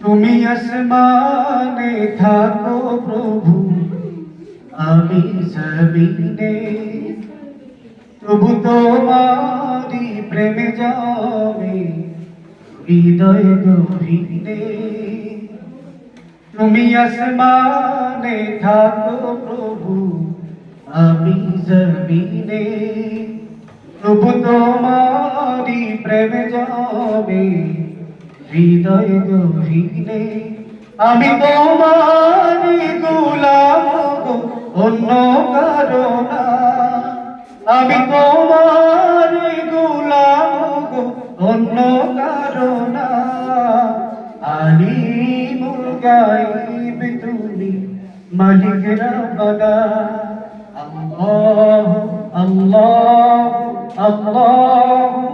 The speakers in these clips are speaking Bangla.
তুমি আসমানে থাকো প্রভু, আমি জমিনে। প্রভু তোমারি প্রেমে যাবে হৃদয় গভীরে। তুমি আসমানে থাকো প্রভু, আমি জমিনে। প্রভু তোমারি প্রেমে যাবে হৃদয় গহিনে আমি তোমার গোলাম অন্য কারণ। আমি তোমার গোলাম অন্য কারণ। আলী মুরগাইব তুমি মালিক রাবানা আল্লাহ আল্লাহ আল্লাহ।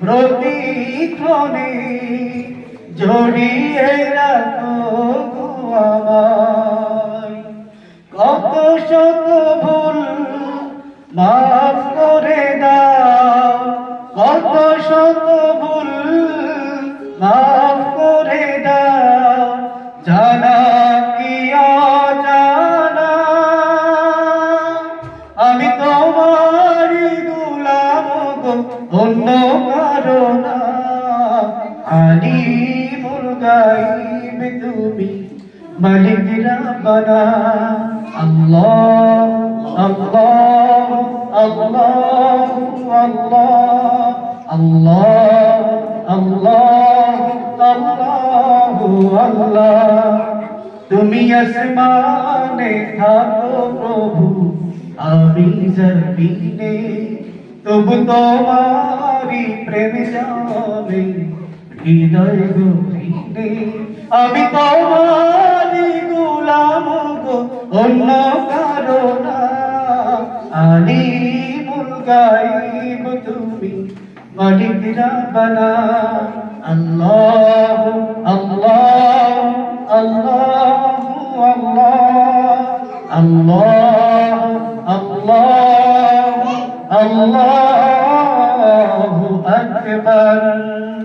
প্রতিক্ষণে জড়িয়ে রাখো আমায়। কত শত ভুল মাফ করে দাও, কত শত ভুল মাফ করে দাও, জানা অন্য কারও না আলিমুল গাইব তুমি মালিক রাব্বানা আল্লাহ আল্লাহ আল্লাহ আল্লাহ আল্লাহ আল্লাহ। তুমি আসমানে থাকো প্রভু, আমি জমিনে তবু তোমারি প্রেম যাবে, হৃদয় গভীরে। আমি তোমারি গোলাম গো, অন্য কারও না। আলিমুল গাইব তুমি, মালিক রাব্বানা আল্লাহ আল্লাহ আল্লাহ আল্লাহ আল্লাহ। الله أكبر.